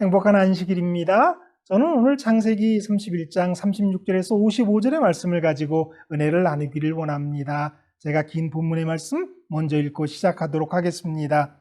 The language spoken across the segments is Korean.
행복한 안식일입니다. 저는 오늘 창세기 31장 36절에서 55절의 말씀을 가지고 은혜를 나누기를 원합니다. 제가 긴 본문의 말씀 먼저 읽고 시작하도록 하겠습니다.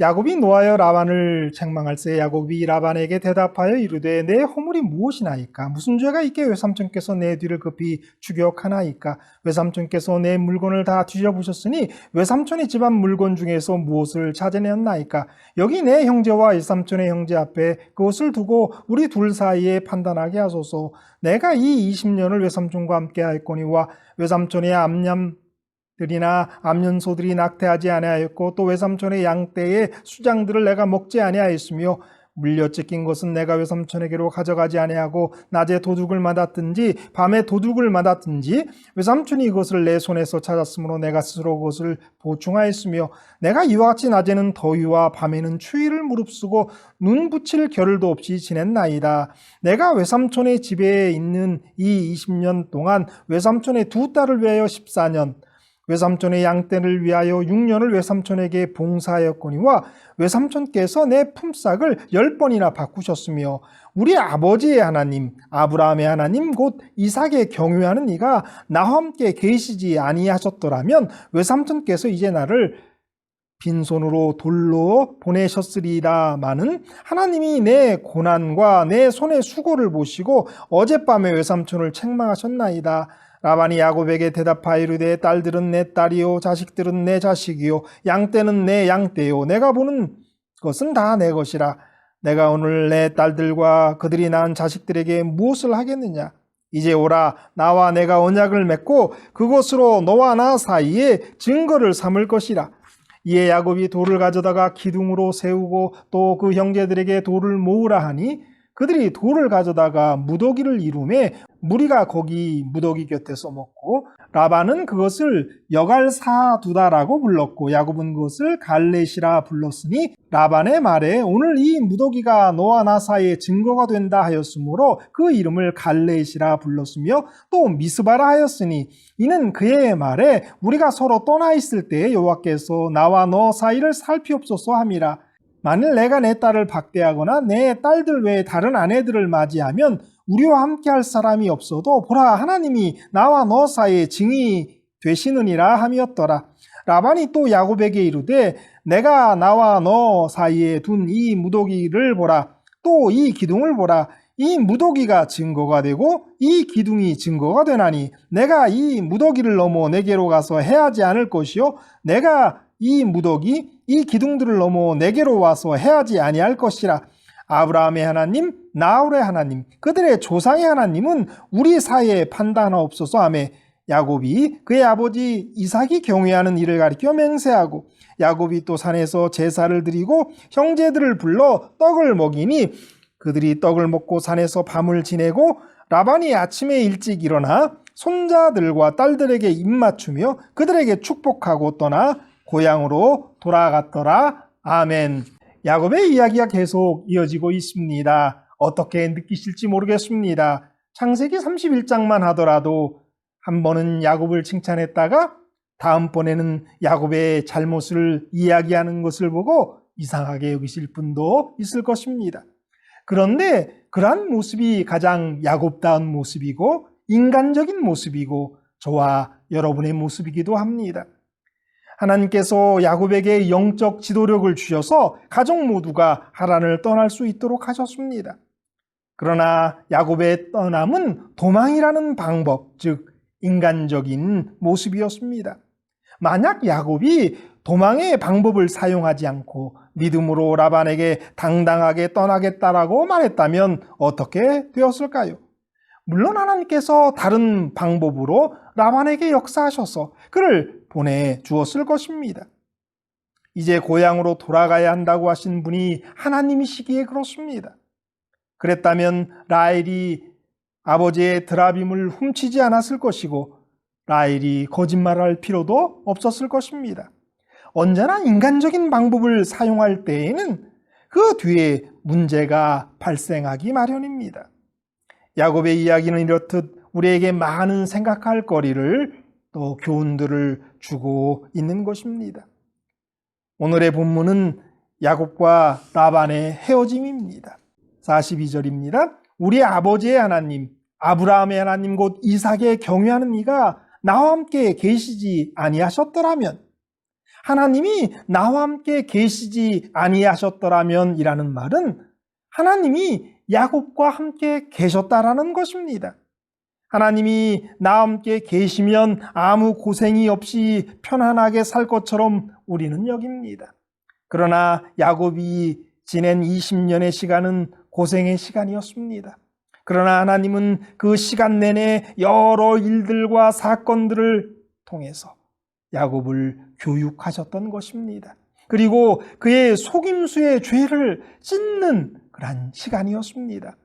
야곱이 노하여 라반을 책망할세 야곱이 라반에게 대답하여 이르되 내 허물이 무엇이나이까? 무슨 죄가 있게 외삼촌께서 내 뒤를 급히 추격하나이까? 외삼촌께서 내 물건을 다 뒤져보셨으니 외삼촌의 집안 물건 중에서 무엇을 찾아내었나이까? 여기 내 형제와 이삼촌의 형제 앞에 그것을 두고 우리 둘 사이에 판단하게 하소서. 내가 이 20년을 외삼촌과 함께 할 거니와 외삼촌의 암냠 들이나 암년소들이 낙태하지 아니하였고 또 외삼촌의 양떼의 수장들을 내가 먹지 아니하였으며 물려 찢긴 것은 내가 외삼촌에게로 가져가지 아니하고 낮에 도둑을 맞았든지 밤에 도둑을 맞았든지 외삼촌이 이것을 내 손에서 찾았으므로 내가 스스로 그것을 보충하였으며 내가 이와 같이 낮에는 더위와 밤에는 추위를 무릅쓰고 눈 붙일 겨를도 없이 지냈나이다. 내가 외삼촌의 집에 있는 이 20년 동안 외삼촌의 두 딸을 위하여 14년 외삼촌의 양떼를 위하여 6년을 외삼촌에게 봉사하였거니와 외삼촌께서 내 품삯을 열 번이나 바꾸셨으며 우리 아버지의 하나님 아브라함의 하나님 곧 이삭의 경유하는 이가 나와 함께 계시지 아니하셨더라면 외삼촌께서 이제 나를 빈손으로 돌로 보내셨으리라마는 하나님이 내 고난과 내 손의 수고를 보시고 어젯밤에 외삼촌을 책망하셨나이다. 라반이 야곱에게 대답하여 이르되 딸들은 내 딸이요 자식들은 내 자식이요 양떼는 내 양떼요. 내가 보는 것은 다 내 것이라. 내가 오늘 내 딸들과 그들이 낳은 자식들에게 무엇을 하겠느냐? 이제 오라. 나와 내가 언약을 맺고 그것으로 너와 나 사이에 증거를 삼을 것이라 이에 야곱이 돌을 가져다가 기둥으로 세우고 또 그 형제들에게 돌을 모으라 하니 그들이 돌을 가져다가 무더기를 이루매 무리가 거기 무더기 곁에서 먹고 라반은 그것을 여갈사두다라고 불렀고 야곱은 그것을 갈렛이라 불렀으니 라반의 말에 오늘 이 무더기가 너와 나 사이에 증거가 된다 하였으므로 그 이름을 갈렛이라 불렀으며 또 미스바라 하였으니 이는 그의 말에 우리가 서로 떠나 있을 때 여호와께서 나와 너 사이를 살피옵소서 함이라 만일 내가 내 딸을 박대하거나 내 딸들 외에 다른 아내들을 맞이하면 우리와 함께 할 사람이 없어도 보라 하나님이 나와 너 사이에 증이 되시느니라 함이었더라. 라반이 또 야곱에게 이르되 내가 나와 너 사이에 둔 이 무더기를 보라. 또 이 기둥을 보라. 이 무더기가 증거가 되고 이 기둥이 증거가 되나니 내가 이 무더기를 넘어 내게로 가서 해하지 않을 것이요 내가 이 무더기 이 기둥들을 넘어 내게로 와서 해하지 아니할 것이라. 아브라함의 하나님, 나홀의 하나님, 그들의 조상의 하나님은 우리 사이에 판단하옵소서 하며 야곱이 그의 아버지 이삭이 경외하는 일을 가리켜 맹세하고 야곱이 또 산에서 제사를 드리고 형제들을 불러 떡을 먹이니 그들이 떡을 먹고 산에서 밤을 지내고 라반이 아침에 일찍 일어나 손자들과 딸들에게 입맞추며 그들에게 축복하고 떠나 고향으로 돌아갔더라. 아멘. 야곱의 이야기가 계속 이어지고 있습니다. 어떻게 느끼실지 모르겠습니다. 창세기 31장만 하더라도 한 번은 야곱을 칭찬했다가 다음번에는 야곱의 잘못을 이야기하는 것을 보고 이상하게 여기실 분도 있을 것입니다. 그런데 그러한 모습이 가장 야곱다운 모습이고 인간적인 모습이고 저와 여러분의 모습이기도 합니다. 하나님께서 야곱에게 영적 지도력을 주셔서 가족 모두가 하란을 떠날 수 있도록 하셨습니다. 그러나 야곱의 떠남은 도망이라는 방법, 즉 인간적인 모습이었습니다. 만약 야곱이 도망의 방법을 사용하지 않고 믿음으로 라반에게 당당하게 떠나겠다라고 말했다면 어떻게 되었을까요? 물론 하나님께서 다른 방법으로 라반에게 역사하셔서 그를 보내 주었을 것입니다. 이제 고향으로 돌아가야 한다고 하신 분이 하나님이시기에 그렇습니다. 그랬다면 라헬이 아버지의 드라빔을 훔치지 않았을 것이고 라헬이 거짓말할 필요도 없었을 것입니다. 언제나 인간적인 방법을 사용할 때에는 그 뒤에 문제가 발생하기 마련입니다. 야곱의 이야기는 이렇듯 우리에게 많은 생각할 거리를 또 교훈들을 주고 있는 것입니다. 오늘의 본문은 야곱과 라반의 헤어짐입니다. 42절입니다. 우리 아버지의 하나님, 아브라함의 하나님 곧 이삭의 경외하는 이가 나와 함께 계시지 아니하셨더라면 하나님이 나와 함께 계시지 아니하셨더라면 이라는 말은 하나님이 야곱과 함께 계셨다라는 것입니다. 하나님이 나와 함께 계시면 아무 고생이 없이 편안하게 살 것처럼 우리는 여깁니다. 그러나 야곱이 지낸 20년의 시간은 고생의 시간이었습니다. 그러나 하나님은 그 시간 내내 여러 일들과 사건들을 통해서 야곱을 교육하셨던 것입니다. 그리고 그의 속임수의 죄를 찢는 그러한 시간이었습니다.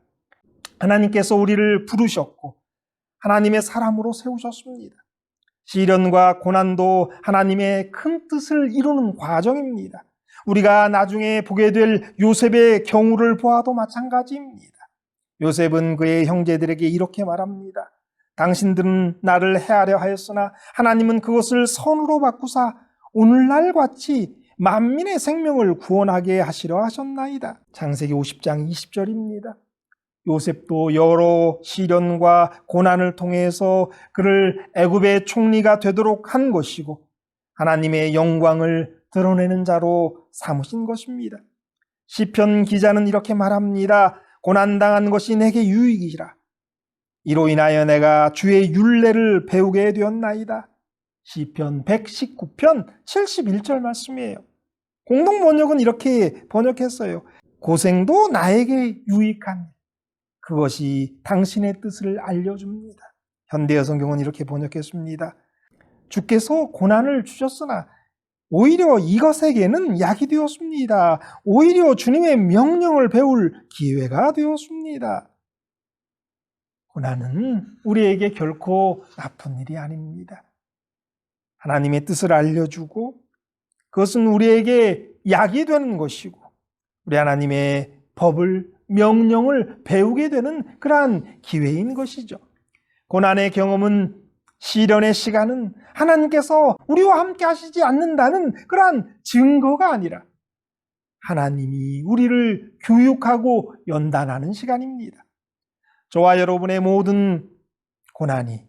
하나님께서 우리를 부르셨고 하나님의 사람으로 세우셨습니다. 시련과 고난도 하나님의 큰 뜻을 이루는 과정입니다. 우리가 나중에 보게 될 요셉의 경우를 보아도 마찬가지입니다. 요셉은 그의 형제들에게 이렇게 말합니다. 당신들은 나를 해하려 하였으나 하나님은 그것을 선으로 바꾸사 오늘날 같이 만민의 생명을 구원하게 하시려 하셨나이다. 창세기 50장 20절입니다. 요셉도 여러 시련과 고난을 통해서 그를 애굽의 총리가 되도록 한 것이고 하나님의 영광을 드러내는 자로 삼으신 것입니다. 시편 기자는 이렇게 말합니다. 고난 당한 것이 내게 유익이라. 이로 인하여 내가 주의 율례를 배우게 되었나이다. 시편 119편 71절 말씀이에요. 공동 번역은 이렇게 번역했어요. 고생도 나에게 유익한 그것이 당신의 뜻을 알려줍니다. 현대어 성경은 이렇게 번역했습니다. 주께서 고난을 주셨으나 오히려 이것에게는 약이 되었습니다. 오히려 주님의 명령을 배울 기회가 되었습니다. 고난은 우리에게 결코 나쁜 일이 아닙니다. 하나님의 뜻을 알려주고 그것은 우리에게 약이 되는 것이고 우리 하나님의 법을 명령을 배우게 되는 그러한 기회인 것이죠. 고난의 경험은 시련의 시간은 하나님께서 우리와 함께 하시지 않는다는 그러한 증거가 아니라 하나님이 우리를 교육하고 연단하는 시간입니다. 저와 여러분의 모든 고난이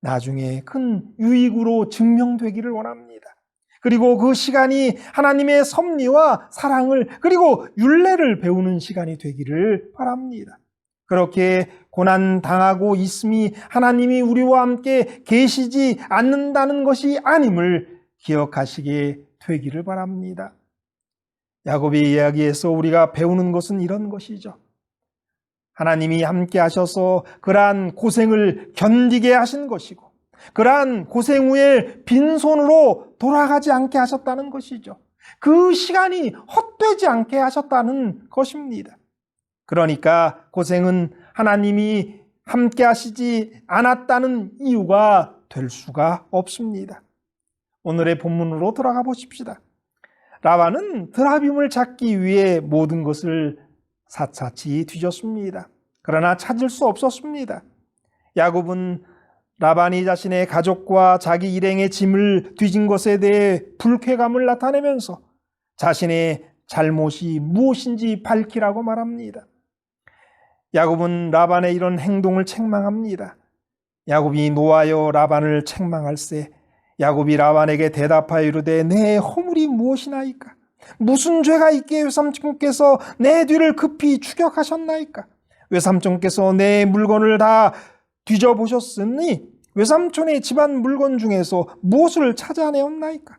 나중에 큰 유익으로 증명되기를 원합니다. 그리고 그 시간이 하나님의 섭리와 사랑을 그리고 윤례를 배우는 시간이 되기를 바랍니다. 그렇게 고난 당하고 있음이 하나님이 우리와 함께 계시지 않는다는 것이 아님을 기억하시게 되기를 바랍니다. 야곱의 이야기에서 우리가 배우는 것은 이런 것이죠. 하나님이 함께 하셔서 그러한 고생을 견디게 하신 것이고 그러한 고생 후에 빈손으로 돌아가지 않게 하셨다는 것이죠. 그 시간이 헛되지 않게 하셨다는 것입니다. 그러니까 고생은 하나님이 함께 하시지 않았다는 이유가 될 수가 없습니다. 오늘의 본문으로 들어가 보십시다. 라반은 드라빔을 찾기 위해 모든 것을 사차치 뒤졌습니다. 그러나 찾을 수 없었습니다. 야곱은 라반이 자신의 가족과 자기 일행의 짐을 뒤진 것에 대해 불쾌감을 나타내면서 자신의 잘못이 무엇인지 밝히라고 말합니다. 야곱은 라반의 이런 행동을 책망합니다. 야곱이 노하여 라반을 책망할세 야곱이 라반에게 대답하여 이르되 내 허물이 무엇이나이까? 무슨 죄가 있기에 외삼촌께서 내 뒤를 급히 추격하셨나이까? 외삼촌께서 내 물건을 다 뒤져보셨으니 외삼촌의 집안 물건 중에서 무엇을 찾아내었나이까?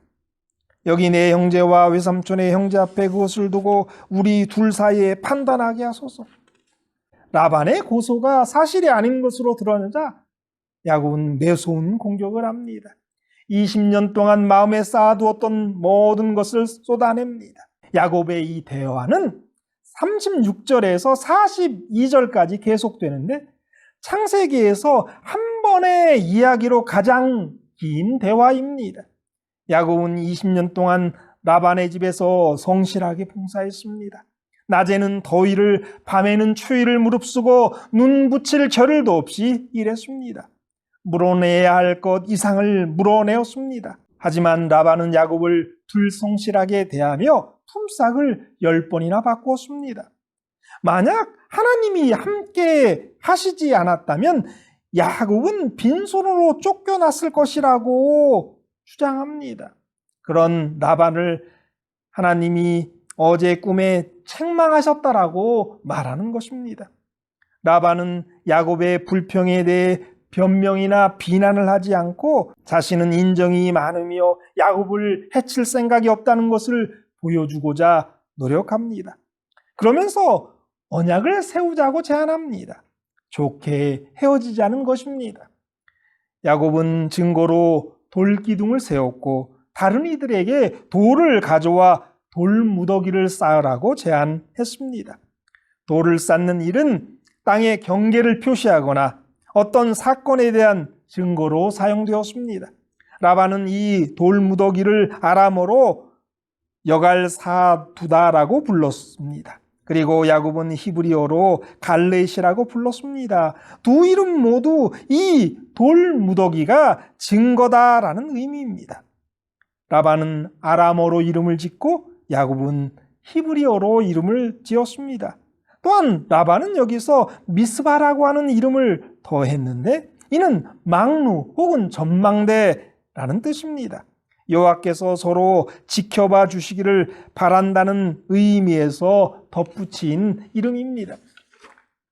여기 내 형제와 외삼촌의 형제 앞에 그것을 두고 우리 둘 사이에 판단하게 하소서. 라반의 고소가 사실이 아닌 것으로 드러나자 야곱은 매서운 공격을 합니다. 20년 동안 마음에 쌓아두었던 모든 것을 쏟아냅니다. 야곱의 이 대화는 36절에서 42절까지 계속되는데 창세기에서 한 번의 이야기로 가장 긴 대화입니다. 야곱은 20년 동안 라반의 집에서 성실하게 봉사했습니다. 낮에는 더위를, 밤에는 추위를 무릅쓰고 눈 붙일 겨를도 없이 일했습니다. 물어내야 할 것 이상을 물어내었습니다. 하지만 라반은 야곱을 불성실하게 대하며 품삯을 열 번이나 바꾸었습니다. 만약 하나님이 함께 하시지 않았다면 야곱은 빈손으로 쫓겨났을 것이라고 주장합니다. 그런 라반을 하나님이 어제 꿈에 책망하셨다라고 말하는 것입니다. 라반은 야곱의 불평에 대해 변명이나 비난을 하지 않고 자신은 인정이 많으며 야곱을 해칠 생각이 없다는 것을 보여주고자 노력합니다. 그러면서 언약을 세우자고 제안합니다. 좋게 헤어지자는 것입니다. 야곱은 증거로 돌기둥을 세웠고 다른 이들에게 돌을 가져와 돌무더기를 쌓으라고 제안했습니다. 돌을 쌓는 일은 땅의 경계를 표시하거나 어떤 사건에 대한 증거로 사용되었습니다. 라반은 이 돌무더기를 아람어로 여갈사두다라고 불렀습니다. 그리고 야곱은 히브리어로 갈레시라고 불렀습니다. 두 이름 모두 이 돌무더기가 증거다라는 의미입니다. 라반은 아람어로 이름을 짓고 야곱은 히브리어로 이름을 지었습니다. 또한 라반은 여기서 미스바라고 하는 이름을 더했는데 이는 망루 혹은 전망대라는 뜻입니다. 여호와께서 서로 지켜봐 주시기를 바란다는 의미에서 덧붙인 이름입니다.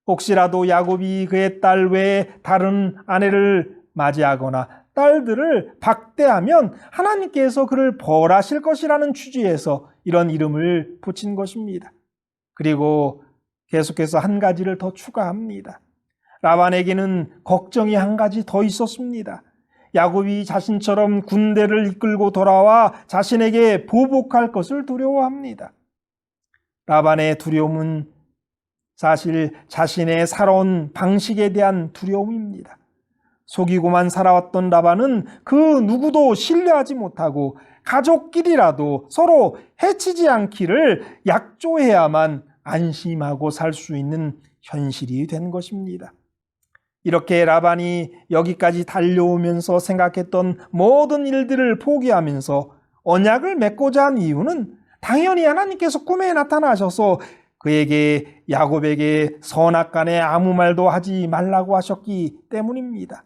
혹시라도 야곱이 그의 딸 외에 다른 아내를 맞이하거나 딸들을 박대하면 하나님께서 그를 벌하실 것이라는 취지에서 이런 이름을 붙인 것입니다. 그리고 계속해서 한 가지를 더 추가합니다. 라반에게는 걱정이 한 가지 더 있었습니다. 야곱이 자신처럼 군대를 이끌고 돌아와 자신에게 보복할 것을 두려워합니다. 라반의 두려움은 사실 자신의 살아온 방식에 대한 두려움입니다. 속이고만 살아왔던 라반은 그 누구도 신뢰하지 못하고 가족끼리라도 서로 해치지 않기를 약조해야만 안심하고 살 수 있는 현실이 된 것입니다. 이렇게 라반이 여기까지 달려오면서 생각했던 모든 일들을 포기하면서 언약을 맺고자 한 이유는 당연히 하나님께서 꿈에 나타나셔서 그에게 야곱에게 선악간에 아무 말도 하지 말라고 하셨기 때문입니다.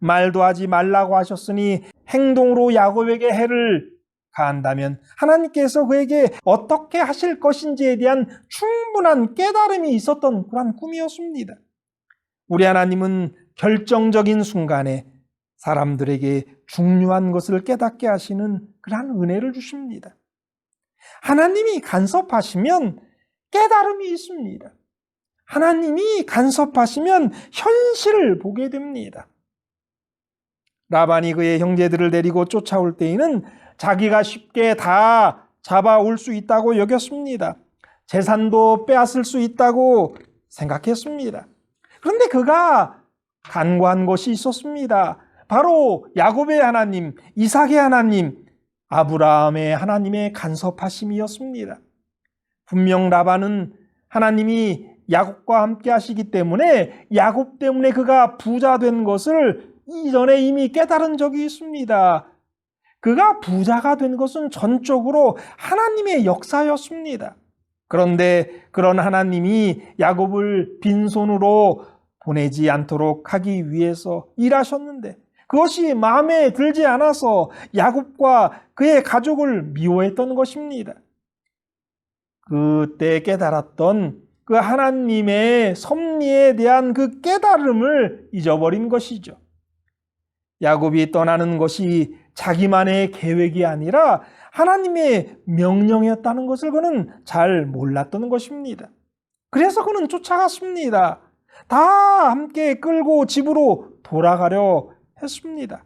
말도 하지 말라고 하셨으니 행동으로 야곱에게 해를 가한다면 하나님께서 그에게 어떻게 하실 것인지에 대한 충분한 깨달음이 있었던 그런 꿈이었습니다. 우리 하나님은 결정적인 순간에 사람들에게 중요한 것을 깨닫게 하시는 그러한 은혜를 주십니다. 하나님이 간섭하시면 깨달음이 있습니다. 하나님이 간섭하시면 현실을 보게 됩니다. 라반이 그의 형제들을 데리고 쫓아올 때에는 자기가 쉽게 다 잡아올 수 있다고 여겼습니다. 재산도 빼앗을 수 있다고 생각했습니다. 그런데 그가 간과한 것이 있었습니다. 바로 야곱의 하나님, 이삭의 하나님, 아브라함의 하나님의 간섭하심이었습니다. 분명 라반은 하나님이 야곱과 함께 하시기 때문에 야곱 때문에 그가 부자 된 것을 이전에 이미 깨달은 적이 있습니다. 그가 부자가 된 것은 전적으로 하나님의 역사였습니다. 그런데 그런 하나님이 야곱을 빈손으로 보내지 않도록 하기 위해서 일하셨는데 그것이 마음에 들지 않아서 야곱과 그의 가족을 미워했던 것입니다. 그때 깨달았던 그 하나님의 섭리에 대한 그 깨달음을 잊어버린 것이죠. 야곱이 떠나는 것이 자기만의 계획이 아니라 하나님의 명령이었다는 것을 그는 잘 몰랐던 것입니다. 그래서 그는 쫓아갔습니다. 다 함께 끌고 집으로 돌아가려 했습니다.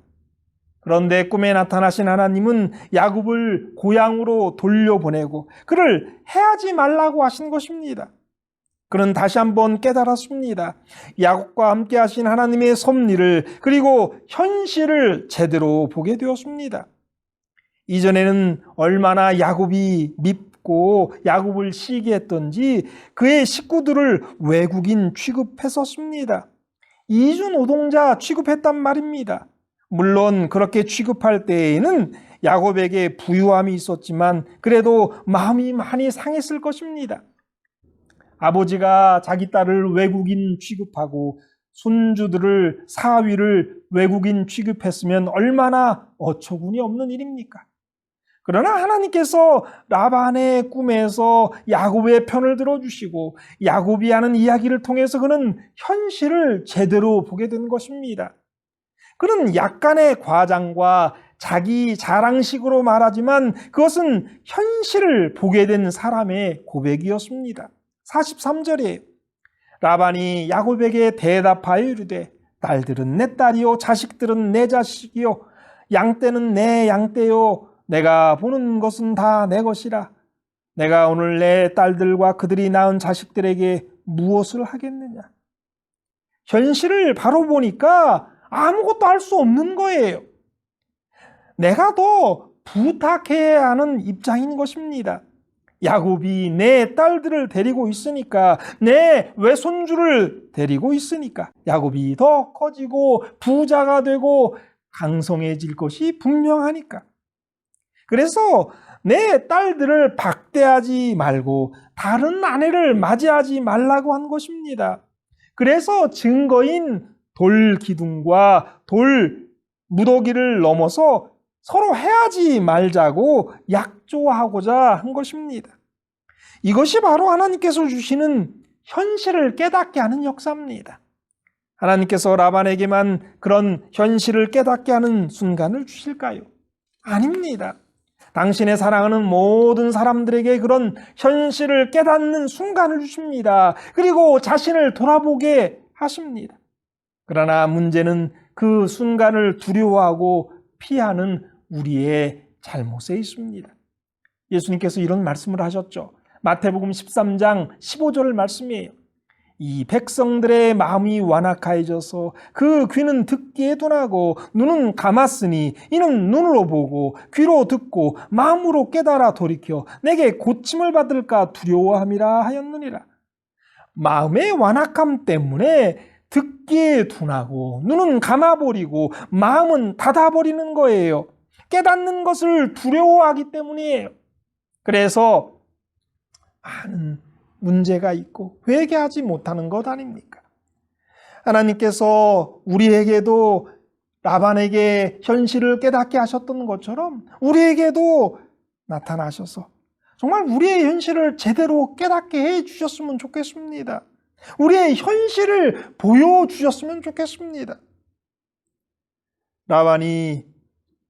그런데 꿈에 나타나신 하나님은 야곱을 고향으로 돌려보내고 그를 해하지 말라고 하신 것입니다. 그는 다시 한번 깨달았습니다. 야곱과 함께 하신 하나님의 섭리를 그리고 현실을 제대로 보게 되었습니다. 이전에는 얼마나 야곱이 밉 고 야곱을 시기했던지 그의 식구들을 외국인 취급했었습니다. 이주 노동자 취급했단 말입니다. 물론 그렇게 취급할 때에는 야곱에게 부유함이 있었지만 그래도 마음이 많이 상했을 것입니다. 아버지가 자기 딸을 외국인 취급하고 손주들을 사위를 외국인 취급했으면 얼마나 어처구니 없는 일입니까? 그러나 하나님께서 라반의 꿈에서 야곱의 편을 들어주시고 야곱이 하는 이야기를 통해서 그는 현실을 제대로 보게 된 것입니다. 그는 약간의 과장과 자기 자랑식으로 말하지만 그것은 현실을 보게 된 사람의 고백이었습니다. 43절에 라반이 야곱에게 대답하여 이르되 딸들은 내 딸이요 자식들은 내 자식이요 양떼는 내 양떼요 내가 보는 것은 다 내 것이라 내가 오늘 내 딸들과 그들이 낳은 자식들에게 무엇을 하겠느냐 현실을 바로 보니까 아무것도 할 수 없는 거예요. 내가 더 부탁해야 하는 입장인 것입니다. 야곱이 내 딸들을 데리고 있으니까 내 외손주를 데리고 있으니까 야곱이 더 커지고 부자가 되고 강성해질 것이 분명하니까. 그래서 내 딸들을 박대하지 말고 다른 아내를 맞이하지 말라고 한 것입니다. 그래서 증거인 돌 기둥과 돌 무더기를 넘어서 서로 해하지 말자고 약조하고자 한 것입니다. 이것이 바로 하나님께서 주시는 현실을 깨닫게 하는 역사입니다. 하나님께서 라반에게만 그런 현실을 깨닫게 하는 순간을 주실까요? 아닙니다. 당신의 사랑하는 모든 사람들에게 그런 현실을 깨닫는 순간을 주십니다. 그리고 자신을 돌아보게 하십니다. 그러나 문제는 그 순간을 두려워하고 피하는 우리의 잘못에 있습니다. 예수님께서 이런 말씀을 하셨죠. 마태복음 13장 15절 말씀이에요. 이 백성들의 마음이 완악하여져서 그 귀는 듣기에 둔하고 눈은 감았으니 이는 눈으로 보고 귀로 듣고 마음으로 깨달아 돌이켜 내게 고침을 받을까 두려워함이라 하였느니라. 마음의 완악함 때문에 듣기에 둔하고 눈은 감아버리고 마음은 닫아버리는 거예요. 깨닫는 것을 두려워하기 때문이에요. 그래서 많은 문제가 있고 회개하지 못하는 것 아닙니까? 하나님께서 우리에게도 라반에게 현실을 깨닫게 하셨던 것처럼 우리에게도 나타나셔서 정말 우리의 현실을 제대로 깨닫게 해 주셨으면 좋겠습니다. 우리의 현실을 보여주셨으면 좋겠습니다. 라반이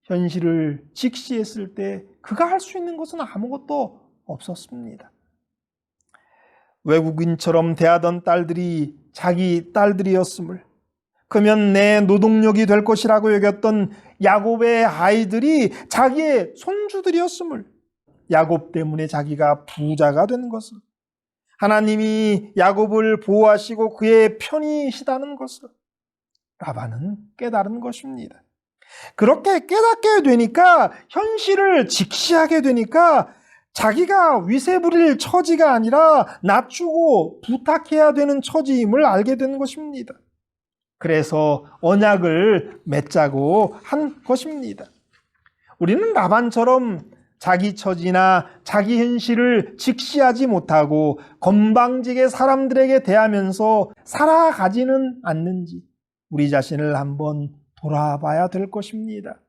현실을 직시했을 때 그가 할 수 있는 것은 아무것도 없었습니다. 외국인처럼 대하던 딸들이 자기 딸들이었음을. 그러면 내 노동력이 될 것이라고 여겼던 야곱의 아이들이 자기의 손주들이었음을. 야곱 때문에 자기가 부자가 되는 것을. 하나님이 야곱을 보호하시고 그의 편이시다는 것을. 라반은 깨달은 것입니다. 그렇게 깨닫게 되니까 현실을 직시하게 되니까 자기가 위세 부릴 처지가 아니라 낮추고 부탁해야 되는 처지임을 알게 되는 것입니다. 그래서 언약을 맺자고 한 것입니다. 우리는 라반처럼 자기 처지나 자기 현실을 직시하지 못하고 건방지게 사람들에게 대하면서 살아가지는 않는지 우리 자신을 한번 돌아봐야 될 것입니다.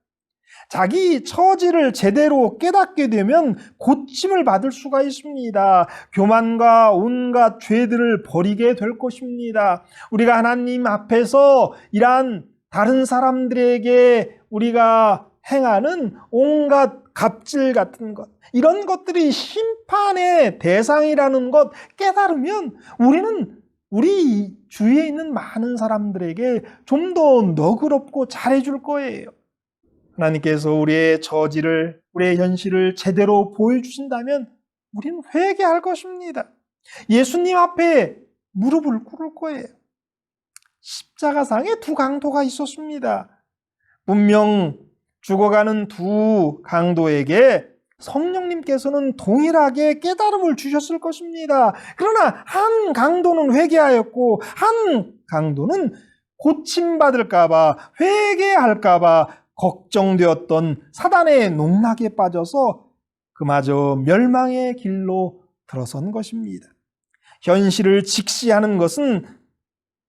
자기 처지를 제대로 깨닫게 되면 고침을 받을 수가 있습니다. 교만과 온갖 죄들을 버리게 될 것입니다. 우리가 하나님 앞에서 이러한 다른 사람들에게 우리가 행하는 온갖 갑질 같은 것, 이런 것들이 심판의 대상이라는 것 깨달으면 우리는 우리 주위에 있는 많은 사람들에게 좀 더 너그럽고 잘해줄 거예요. 하나님께서 우리의 저지를, 우리의 현실을 제대로 보여주신다면 우리는 회개할 것입니다. 예수님 앞에 무릎을 꿇을 거예요. 십자가상에 두 강도가 있었습니다. 분명 죽어가는 두 강도에게 성령님께서는 동일하게 깨달음을 주셨을 것입니다. 그러나 한 강도는 회개하였고 한 강도는 고침받을까봐 회개할까봐 걱정되었던 사단의 농락에 빠져서 그마저 멸망의 길로 들어선 것입니다. 현실을 직시하는 것은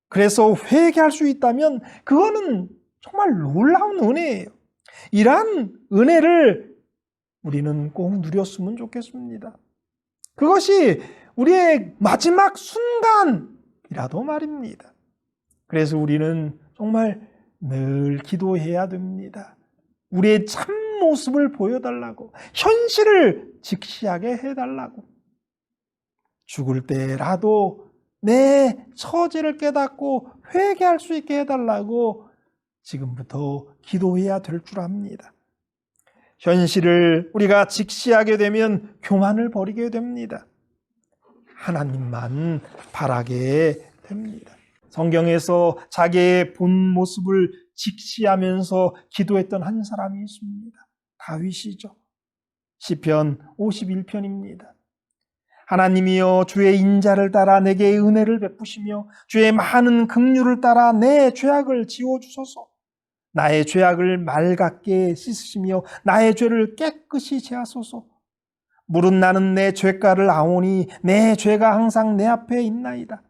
그래서 회개할 수 있다면 그거는 정말 놀라운 은혜예요. 이러한 은혜를 우리는 꼭 누렸으면 좋겠습니다. 그것이 우리의 마지막 순간이라도 말입니다. 그래서 우리는 정말 늘 기도해야 됩니다. 우리의 참 모습을 보여달라고, 현실을 직시하게 해달라고. 죽을 때라도 내 처지를 깨닫고 회개할 수 있게 해달라고 지금부터 기도해야 될 줄 압니다. 현실을 우리가 직시하게 되면 교만을 버리게 됩니다. 하나님만 바라게 됩니다. 성경에서 자기의 본 모습을 직시하면서 기도했던 한 사람이 있습니다. 다윗이죠. 시편 51편입니다. 하나님이여 주의 인자를 따라 내게 은혜를 베푸시며 주의 많은 긍휼을 따라 내 죄악을 지워 주소서. 나의 죄악을 맑게 씻으시며 나의 죄를 깨끗이 제하소서. 물은 나는 내 죄가를 아오니 내 죄가 항상 내 앞에 있나이다.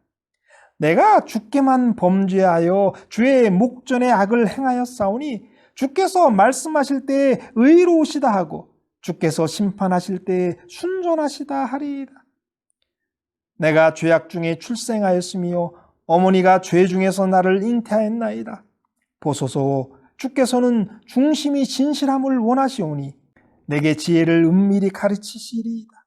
내가 주께만 범죄하여 주의 목전에 악을 행하였사오니 주께서 말씀하실 때 의로우시다 하고 주께서 심판하실 때 순전하시다 하리이다. 내가 죄악 중에 출생하였으며 어머니가 죄 중에서 나를 잉태하였나이다. 보소서 주께서는 중심이 진실함을 원하시오니 내게 지혜를 은밀히 가르치시리이다.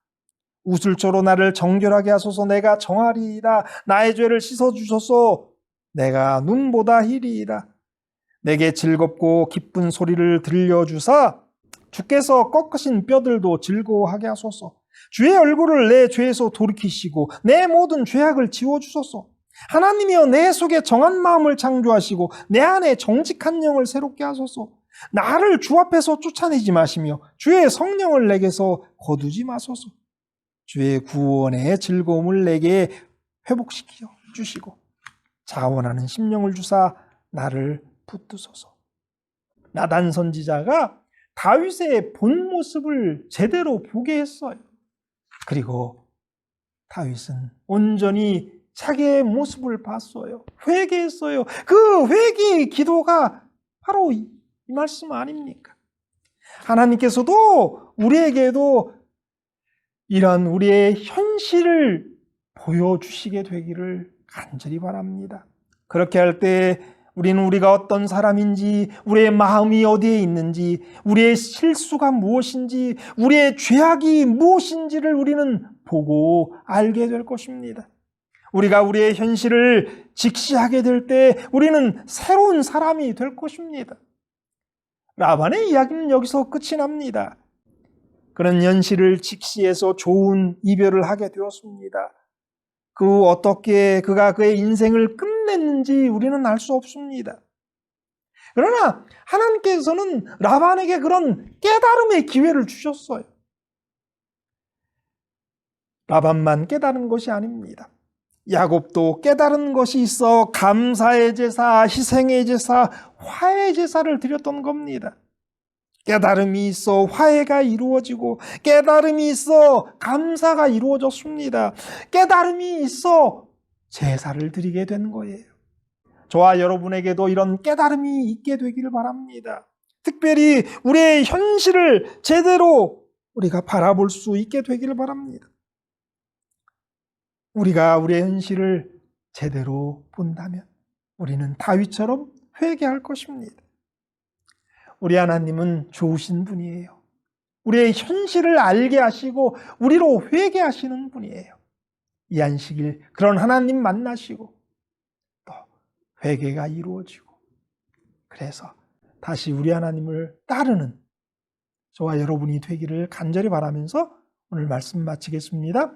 우슬초로 나를 정결하게 하소서 내가 정하리이다. 나의 죄를 씻어주소서 내가 눈보다 희리이다. 내게 즐겁고 기쁜 소리를 들려주사 주께서 꺾으신 뼈들도 즐거워하게 하소서. 주의 얼굴을 내 죄에서 돌이키시고 내 모든 죄악을 지워주소서. 하나님이여 내 속에 정한 마음을 창조하시고 내 안에 정직한 영을 새롭게 하소서. 나를 주 앞에서 쫓아내지 마시며 주의 성령을 내게서 거두지 마소서. 주의 구원의 즐거움을 내게 회복시켜 주시고 자원하는 심령을 주사 나를 붙드소서. 나단 선지자가 다윗의 본 모습을 제대로 보게 했어요. 그리고 다윗은 온전히 자기의 모습을 봤어요. 회개했어요. 그 회개의 기도가 바로 이, 이 말씀 아닙니까? 하나님께서도 우리에게도 이런 우리의 현실을 보여주시게 되기를 간절히 바랍니다. 그렇게 할 때 우리는 우리가 어떤 사람인지, 우리의 마음이 어디에 있는지, 우리의 실수가 무엇인지, 우리의 죄악이 무엇인지를 우리는 보고 알게 될 것입니다. 우리가 우리의 현실을 직시하게 될 때 우리는 새로운 사람이 될 것입니다. 라반의 이야기는 여기서 끝이 납니다. 그런 현실을 직시해서 좋은 이별을 하게 되었습니다. 그 어떻게 그가 그의 인생을 끝냈는지 우리는 알 수 없습니다. 그러나 하나님께서는 라반에게 그런 깨달음의 기회를 주셨어요. 라반만 깨달은 것이 아닙니다. 야곱도 깨달은 것이 있어 감사의 제사, 희생의 제사, 화의 제사를 드렸던 겁니다. 깨달음이 있어 화해가 이루어지고 깨달음이 있어 감사가 이루어졌습니다. 깨달음이 있어 제사를 드리게 된 거예요. 저와 여러분에게도 이런 깨달음이 있게 되기를 바랍니다. 특별히 우리의 현실을 제대로 우리가 바라볼 수 있게 되기를 바랍니다. 우리가 우리의 현실을 제대로 본다면 우리는 다윗처럼 회개할 것입니다. 우리 하나님은 좋으신 분이에요. 우리의 현실을 알게 하시고 우리로 회개하시는 분이에요. 이 안식일 그런 하나님 만나시고 또 회개가 이루어지고 그래서 다시 우리 하나님을 따르는 저와 여러분이 되기를 간절히 바라면서 오늘 말씀 마치겠습니다.